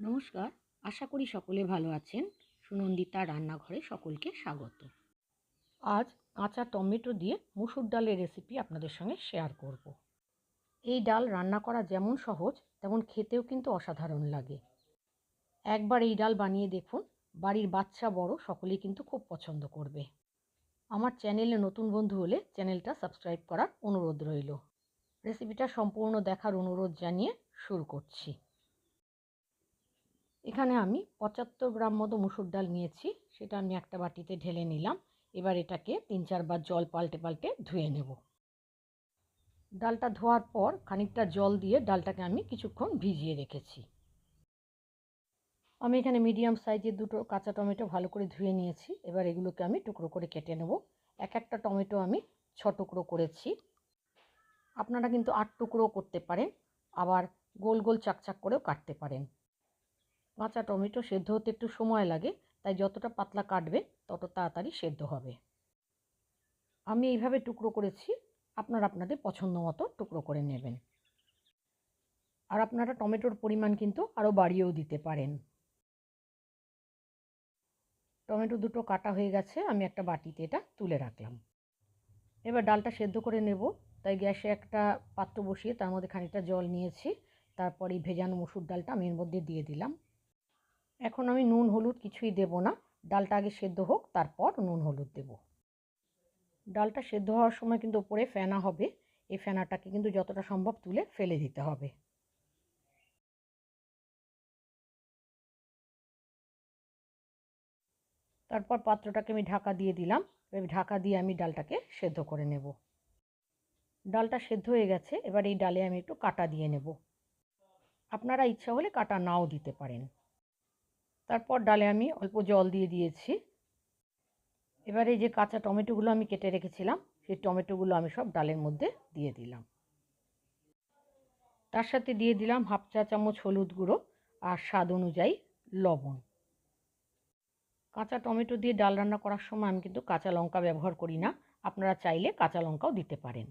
নমস্কার, আশা করি সকলে ভালো আছেন। সুনন্দিতা রান্নাঘরে সকলকে স্বাগত। আজ কাঁচা টমেটো দিয়ে মুসুর ডালের রেসিপি আপনাদের সঙ্গে শেয়ার করব। এই ডাল রান্না করা যেমন সহজ, তেমন খেতেও কিন্তু অসাধারণ লাগে। একবার এই ডাল বানিয়ে দেখুন, বাড়ির বাচ্চা বড়, সকলেই কিন্তু খুব পছন্দ করবে। আমার চ্যানেলে নতুন বন্ধু হলে চ্যানেলটা সাবস্ক্রাইব করার অনুরোধ রইল। রেসিপিটা সম্পূর্ণ দেখার অনুরোধ জানিয়ে শুরু করছি। এখানে আমি পঁচাত্তর গ্রাম মতো মুসুর ডাল নিয়েছি, সেটা আমি একটা বাটিতে ঢেলে নিলাম। এবার এটাকে তিন চারবার জল পাল্টে পাল্টে ধুয়ে নেব। ডালটা ধোয়ার পর খানিকটা জল দিয়ে ডালটাকে আমি কিছুক্ষণ ভিজিয়ে রেখেছি। আমি এখানে মিডিয়াম সাইজের দুটো কাঁচা টমেটো ভালো করে ধুয়ে নিয়েছি। এবার এগুলোকে আমি টুকরো করে কেটে নেব। এক একটা টমেটো আমি ছ টুকরো করেছি। আপনারা কিন্তু আট টুকরো করতে পারেন, আবার গোল গোল চাকচাক করেও কাটতে পারেন। কাঁচা টমেটো সেদ্ধ হতে একটু সময় লাগে, তাই যতটা পাতলা কাটবে তত তাড়াতাড়ি সেদ্ধ হবে। আমি এইভাবে টুকরো করেছি, আপনারা আপনাদের পছন্দ মতো টুকরো করে নেবেন। আর আপনারা টমেটোর পরিমাণ কিন্তু আরও বাড়িয়েও দিতে পারেন। টমেটো দুটো কাটা হয়ে গেছে, আমি একটা বাটিতে এটা তুলে রাখলাম। এবার ডালটা সেদ্ধ করে নেব, তাই গ্যাসে একটা পাত্র বসিয়ে তার মধ্যে খানিকটা জল নিয়েছি, তারপর ভেজানো মুসুর ডালটা আমি এর মধ্যে দিয়ে দিলাম। এখন আমি নুন, হলুদ কিছুই দেব না। ডালটা আগে সেদ্ধ হোক, তারপর নুন, হলুদ দেব। ডালটা সেদ্ধ হওয়ার সময় কিন্তু ওপরে ফেনা হবে। এই ফেনাটাকে কিন্তু যতটা সম্ভব তুলে ফেলে দিতে হবে। তারপর পাত্রটাকে আমি ঢাকা দিয়ে দিলাম। ঢাকা দিয়ে আমি ডালটাকে সেদ্ধ করে নেব। ডালটা সেদ্ধ হয়ে গেছে। এবার এই ডালে আমি একটু কাটা দিয়ে নেব। আপনারা ইচ্ছা হলে কাটা নাও দিতে পারেন। তারপর ডালে আমি অল্প জল দিয়ে দিয়েছি। এবারে যে কাঁচা টমেটোগুলো আমি কেটে রেখেছিলাম, সেই টমেটোগুলো আমি সব ডালের মধ্যে দিয়ে দিলাম। তার সাথে দিয়ে দিলাম হাফ চা চামচ হলুদ গুঁড়ো আর স্বাদ অনুযায়ী লবণ। কাঁচা টমেটো দিয়ে ডাল রান্না করার সময় আমি কিন্তু কাঁচা লঙ্কা ব্যবহার করি না, আপনারা চাইলে কাঁচা লঙ্কাও দিতে পারেন।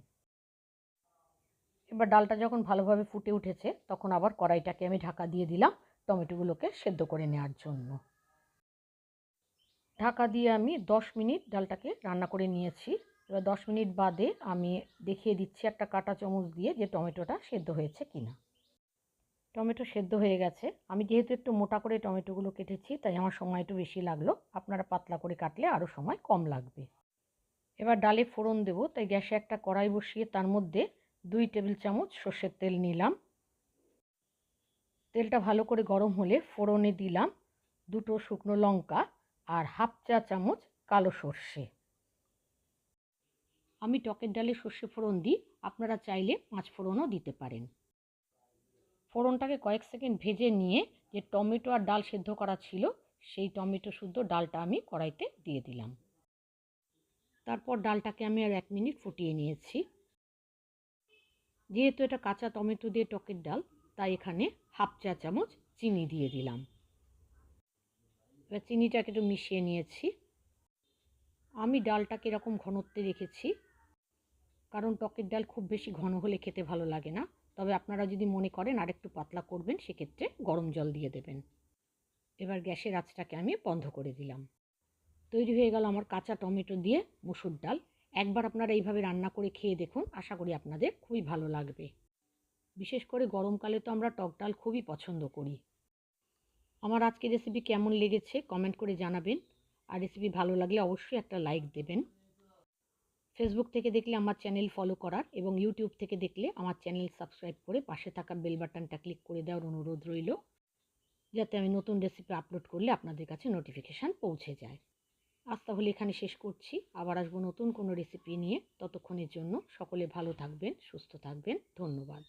এবার ডালটা যখন ভালোভাবে ফুটে উঠেছে, তখন আবার কড়াইটাকে আমি ঢাকা দিয়ে দিলাম। টমেটোগুলোকে সেদ্ধ করে নেওয়ার জন্য। ঢাকা দিয়ে আমি দশ মিনিট ডালটাকে রান্না করে নিয়েছি। এবার দশ মিনিট বাদে আমি দেখিয়ে দিচ্ছি একটা কাটা চামচ দিয়ে যে টমেটোটা সেদ্ধ হয়েছে কিনা। টমেটো সেদ্ধ হয়ে গেছে। আমি যেহেতু একটু মোটা করে টমেটোগুলো কেটেছি, তাই আমার সময় একটু বেশি লাগল। আপনারা পাতলা করে কাটলে আরও সময় কম লাগবে। এবার ডালে ফোড়ন দেবো, তাই গ্যাসে একটা কড়াই বসিয়ে তার মধ্যে দুই টেবিল চামচ সর্ষের তেল নিলাম। তেলটা ভালো করে গরম হলে ফোড়নে দিলাম দুটো শুকনো লঙ্কা আর হাফ চা চামচ কালো সর্ষে। আমি টকের ডালে সর্ষে ফোড়ন দিই, আপনারা চাইলে পাঁচ ফোড়নও দিতে পারেন। ফোড়নটাকে কয়েক সেকেন্ড ভেজে নিয়ে যে টমেটো আর ডাল সেদ্ধ করা ছিল, সেই টমেটো শুদ্ধ ডালটা আমি কড়াইতে দিয়ে দিলাম। তারপর ডালটাকে আমি আর এক মিনিট ফুটিয়ে নিয়েছি। যেহেতু এটা কাঁচা টমেটো দিয়ে টকের ডাল তাই এখানে হাফ চা চামচ চিনি দিয়ে দিলাম। এবার চিনিটাকে একটু মিশিয়ে নিয়েছি। আমি ডালটাকে এরকম ঘনত্বে রেখেছি, কারণ টকের ডাল খুব বেশি ঘন হলে খেতে ভালো লাগে না। তবে আপনারা যদি মনে করেন আর একটু পাতলা করবেন, সেক্ষেত্রে গরম জল দিয়ে দেবেন। এবার গ্যাসের আঁচটাকে আমি বন্ধ করে দিলাম। তৈরি হয়ে গেল আমার কাঁচা টমেটো দিয়ে মুসুর ডাল। একবার আপনারা এইভাবে রান্না করে খেয়ে দেখুন, আশা করি আপনাদের খুবই ভালো লাগবে। বিশেষ করে গরমকালে তো আমরা টক ডাল খুবই পছন্দ করি। আমার আজকের রেসিপি কেমন লেগেছে কমেন্ট করে জানাবেন। আর রেসিপি ভালো লাগলে অবশ্যই একটা লাইক দেবেন। ফেসবুক থেকে দেখলে আমার চ্যানেল ফলো করার এবং ইউটিউব থেকে দেখলে আমার চ্যানেল সাবস্ক্রাইব করে পাশে থাকা বেল বাটনটা ক্লিক করে দেওয়ার অনুরোধ রইল। যাতে আমি নতুন রেসিপি আপলোড করলে আপনাদের কাছে নোটিফিকেশান পৌঁছে যায়। আজ তাহলে এখানে শেষ করছি। আবার আসব নতুন কোনো রেসিপি নিয়ে। ততক্ষণের জন্য সকলে ভালো থাকবেন, সুস্থ থাকবেন। ধন্যবাদ।